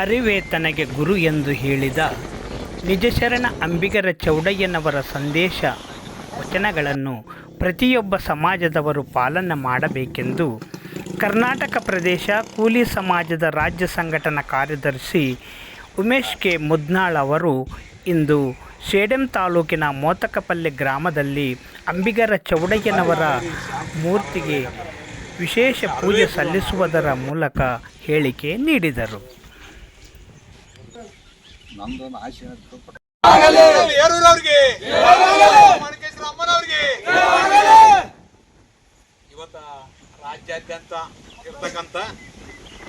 ಅರಿವೇ ತನಗೆ ಗುರು ಎಂದು ಹೇಳಿದ ನಿಜಶರಣ ಅಂಬಿಗರ ಚೌಡಯ್ಯನವರ ಸಂದೇಶ, ವಚನಗಳನ್ನು ಪ್ರತಿಯೊಬ್ಬ ಸಮಾಜದವರು ಪಾಲನೆ ಮಾಡಬೇಕೆಂದು ಕರ್ನಾಟಕ ಪ್ರದೇಶ ಕೂಲಿ ಸಮಾಜದ ರಾಜ್ಯ ಸಂಘಟನಾ ಕಾರ್ಯದರ್ಶಿ ಉಮೇಶ್ ಕೆ ಮುದ್ನಾಳ್ ಅವರು ಇಂದು ಸೇಡಂ ತಾಲೂಕಿನ ಮೋತಕಪಲ್ಲೆ ಗ್ರಾಮದಲ್ಲಿ ಅಂಬಿಗರ ಚೌಡಯ್ಯನವರ ಮೂರ್ತಿಗೆ ವಿಶೇಷ ಪೂಜೆ ಸಲ್ಲಿಸುವುದರ ಮೂಲಕ ಹೇಳಿಕೆ ನೀಡಿದರು. ಇವತ್ತ ರಾಜ್ಯಾದ್ಯಂತ ಇರ್ತಕ್ಕಂಥ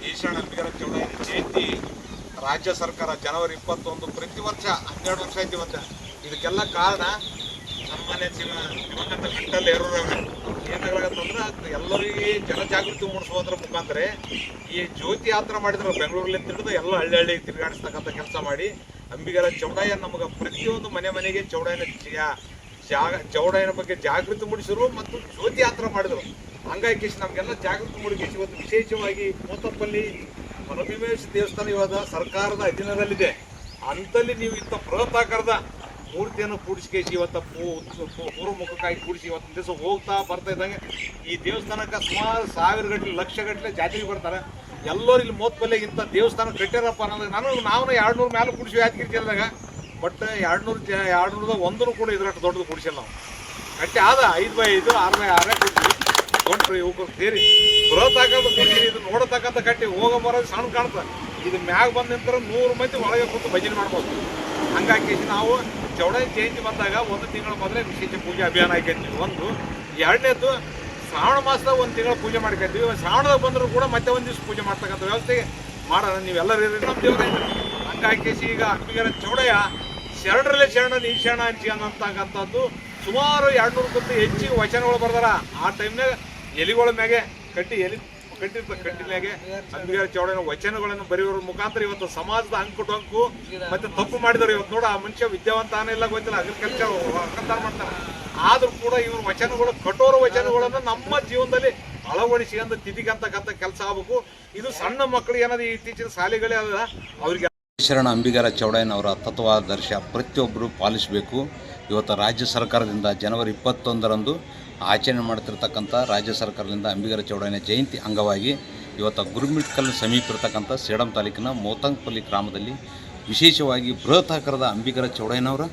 ಈಶ್ವರ ಅಂಬಿಗರ ಚೌಡಯ್ಯನ ಜಯಂತಿ ರಾಜ್ಯ ಸರ್ಕಾರ ಜನವರಿ ಇಪ್ಪತ್ತೊಂದು ಪ್ರತಿ ವರ್ಷ ಹನ್ನೆರಡು ವರ್ಷ ಐತಿ ಇವತ್ತು ಇದಕ್ಕೆಲ್ಲ ಕಾರಣ ಸನ್ಮಾನ್ಯ ದಿವಂಗತ ಗಂಟಲ್ ಏರೂರವ್ರೆ. ಏನಾಗತ್ತಂದ್ರೆ ಎಲ್ಲರಿಗೆ ಜನಜಾಗೃತಿ ಮೂಡಿಸುವುದರ ಮುಖಾಂತರ ಈ ಜ್ಯೋತಿ ಯಾತ್ರೆ ಮಾಡಿದ್ರು ಬೆಂಗಳೂರಲ್ಲಿ ತಿಳಿದು ಎಲ್ಲ ಹಳ್ಳಿ ಹಳ್ಳಿಗೆ ತಿರುಗಾಡಿಸ್ತಕ್ಕಂಥ ಕೆಲಸ ಮಾಡಿ ಅಂಬಿಗರ ಚೌಡಯ್ಯ ನಮಗೆ ಪ್ರತಿಯೊಂದು ಮನೆ ಮನೆಗೆ ಚೌಡಯ್ಯನ ಜ- ಜಾಗ, ಚೌಡಯ್ಯನ ಬಗ್ಗೆ ಜಾಗೃತಿ ಮೂಡಿಸಿದ್ರು ಮತ್ತು ಜ್ಯೋತಿ ಯಾತ್ರೆ ಮಾಡಿದ್ರು. ಹಂಗಾಗಿ ನಮಗೆಲ್ಲ ಜಾಗೃತಿ ಮೂಡಿಸಿ ಇವತ್ತು ವಿಶೇಷವಾಗಿ ಕೋತಪ್ಪಲ್ಲಿ ಮನೋಭಿಮೇಶ ದೇವಸ್ಥಾನ ಇವಾಗ ಸರ್ಕಾರದ ಅಧೀನದಲ್ಲಿದೆ. ಅಂತಲ್ಲಿ ನೀವು ಇಂಥ ಬೃಹತ್ತಾಕಾರದ ಮೂರ್ತಿಯನ್ನು ಕೂಡಿಸಿಕೇಸಿ ಇವತ್ತು ಪೂರ್ವ ಮುಖಕ್ಕಾಗಿ ಕೂಡಿಸಿ ಇವತ್ತು ದಿವಸ ಹೋಗ್ತಾ ಬರ್ತಾ ಇದ್ದಂಗೆ ಈ ದೇವಸ್ಥಾನಕ್ಕೆ ಸುಮಾರು ಸಾವಿರ ಗಟ್ಟಲೆ ಲಕ್ಷ ಗಟ್ಟಲೆ ಜಾತ್ರೆಗೆ ಬರ್ತಾರೆ. ಎಲ್ಲರೂ ಇಲ್ಲಿ ಮೋತ್ಪಲ್ಲೆಗೆ ಇಂಥ ದೇವಸ್ಥಾನ ಕಟ್ಟ್ಯಾರಪ್ಪ ಅನ್ನೋದು ನಾನು ನಾವು ಎರಡು ನೂರು ಮೇಲೆ ಕುಡಿಸಿ ಯಾದಗಿರಿ ಜಿಲ್ಲೆದಾಗ. ಬಟ್ ಎರಡು ನೂರು ಎರಡು ನೂರದ ಒಂದೂ ಕೂಡ ಇದ್ರಷ್ಟು ದೊಡ್ಡದು ಕೂಡಿಸಿಲ್ಲ ನಾವು. ಕಟ್ಟಿ ಆದ ಐದು ಬೈ ಐದು, ಆರು ಬೈ ಆರೇ ಕೊಡ್ತೀವಿ ದೊಡ್ಡ ಇವು ಸೇರಿ. ಬರೋತಕ್ಕಂಥ ಕುಡಿಸಿ ಇದು ನೋಡತಕ್ಕಂಥ ಕಟ್ಟಿ ಹೋಗೋ ಬರೋದು ಸಣ್ಣ ಕಾಣ್ತದೆ. ಇದು ಮ್ಯಾಗ ಬಂದ ನಂತರ ನೂರು ಮಂದಿ ಒಳಗೆ ಕೂತು ಭಜನೆ ಮಾಡ್ಬೋದು. ಹಂಗಾಗಿ ನಾವು ಚೌಡ ಜಯಂತಿ ಬಂದಾಗ ಒಂದು ತಿಂಗಳ ಮೊದಲೇ ವಿಶೇಷ ಪೂಜೆ ಅಭಿಯಾನ ಹಾಕಿರ್ತೀವಿ ಒಂದು ಎರಡನೇದು ಶ್ರಾವಣ ಮಾಸದಾಗ ಒಂದು ತಿಂಗಳ ಪೂಜೆ ಮಾಡ್ಕೊತೀವಿ ಶ್ರಾವಣದಾಗ ಬಂದರೂ ಕೂಡ ಮತ್ತೆ ಒಂದು ದಿವಸ ಪೂಜೆ ಮಾಡ್ತಕ್ಕಂಥ ವ್ಯವಸ್ಥೆಗೆ ಮಾಡೋಣ ನೀವೆಲ್ಲರೂ ನಮ್ಮ ದೇವರ ಹಂಗಾಗಿ ಈಗ ಅಂಬಿಗರ ಚೌಡಯ್ಯ ಶರಣರಲ್ಲೇ ಶರಣ ನೀ ಶರಣ ಅನ್ಸಿ ಅನ್ನತಕ್ಕಂಥದ್ದು ಸುಮಾರು ಎರಡು ನೂರಕ್ಕಿಂತ ಹೆಚ್ಚಿಗೆ ವಚನಗಳು ಬರ್ದಾರ. ಆ ಟೈಮ್ನಾಗ ಎಲಿಗಳ ಮ್ಯಾಗೆ ಕಟ್ಟಿ ಎಲಿ ಕಟ್ಟಿರ್ತ ಕಟ್ಟಿ ಮ್ಯಾಗೆ ಚೌಡನ ವಚನಗಳನ್ನು ಬರೆಯೋರ ಮುಖಾಂತರ ಇವತ್ತು ಸಮಾಜದ ಅಂಕು ಟಂಕು ಮತ್ತೆ ತಪ್ಪು ಮಾಡಿದವರು ಇವತ್ತು ನೋಡ, ಆ ಮನುಷ್ಯ ವಿದ್ಯಾವಂತ ಇಲ್ಲ ಗೊತ್ತಿಲ್ಲ. ಅಗ್ರಿಕಲ್ಚರ್ ಒಕ್ಕಲ್ತನ ಮಾಡ್ತಾರೆ. ಆದ್ರೂ ಕೂಡ ಇವ್ರ ವಚನಗಳು, ಕಠೋರ ವಚನಗಳನ್ನು ನಮ್ಮ ಜೀವನದಲ್ಲಿ ಅಳವಡಿಸಿಕೊಂಡು ತಿದ್ದಿಕಂತಕ್ಕಂಥ ಕೆಲಸ ಆಗ್ಬೇಕು. ಇದು ಸಣ್ಣ ಮಕ್ಕಳಿಗೆ ಏನಾದ್ರು ಇತ್ತೀಚಿನ ಶಾಲೆಗಳೇ ಅದ ಅವ್ರಿಗೆ ಶರಣ ಅಂಬಿಗರ ಚೌಡಯ್ಯನವರ ತತ್ವಾದರ್ಶ ಪ್ರತಿಯೊಬ್ಬರು ಪಾಲಿಸಬೇಕು. ಇವತ್ತು ರಾಜ್ಯ ಸರ್ಕಾರದಿಂದ ಜನವರಿ ಇಪ್ಪತ್ತೊಂದರಂದು ಆಚರಣೆ ಮಾಡ್ತಿರ್ತಕ್ಕಂಥ ರಾಜ್ಯ ಸರ್ಕಾರದಿಂದ ಅಂಬಿಗರ ಚೌಡಯ್ಯನ ಜಯಂತಿ ಅಂಗವಾಗಿ ಇವತ್ತು ಗುರುಮಿಟ್ಕಲ್ ಸಮೀಪ ಇರತಕ್ಕಂಥ ಸೇಡಂ ತಾಲೂಕಿನ ಮೋತಂಗಪಲ್ಲಿ ಗ್ರಾಮದಲ್ಲಿ ವಿಶೇಷವಾಗಿ ಬೃಹತ್ ಆಕಾರದ ಅಂಬಿಗರ ಚೌಡಯ್ಯನವರ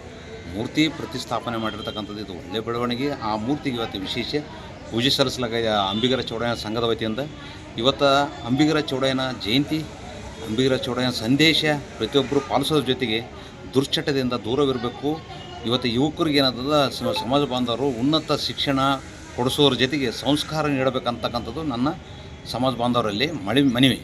ಮೂರ್ತಿ ಪ್ರತಿಷ್ಠಾಪನೆ ಮಾಡಿರ್ತಕ್ಕಂಥದ್ದು. ಇದು ಒಳ್ಳೆಯ ಬೆಳವಣಿಗೆ. ಆ ಮೂರ್ತಿಗೆ ಇವತ್ತು ವಿಶೇಷ ಪೂಜೆ ಸಲ್ಲಿಸಲಾಗ ಅಂಬಿಗರ ಚೌಡಯ್ಯನ ಸಂಘದ ವತಿಯಿಂದ. ಇವತ್ತು ಅಂಬಿಗರ ಚೌಡಯ್ಯನ ಜಯಂತಿ ಅಂಬಿಗರ ಚೌಡಯ್ಯ ಸಂದೇಶ ಪ್ರತಿಯೊಬ್ಬರು ಪಾಲಿಸೋದ್ರ ಜೊತೆಗೆ ದುಶ್ಚಟದಿಂದ ದೂರವಿರಬೇಕು. ಇವತ್ತು ಯುವಕರಿಗೆ ಏನಾದ ಸಮಾಜ ಬಾಂಧವರು ಉನ್ನತ ಶಿಕ್ಷಣ ಕೊಡಿಸೋದ್ರ ಜೊತೆಗೆ ಸಂಸ್ಕಾರ ನೀಡಬೇಕಂತಕ್ಕಂಥದ್ದು ನನ್ನ ಸಮಾಜ ಬಾಂಧವರಲ್ಲಿ ಮಳಿ ಮನವಿ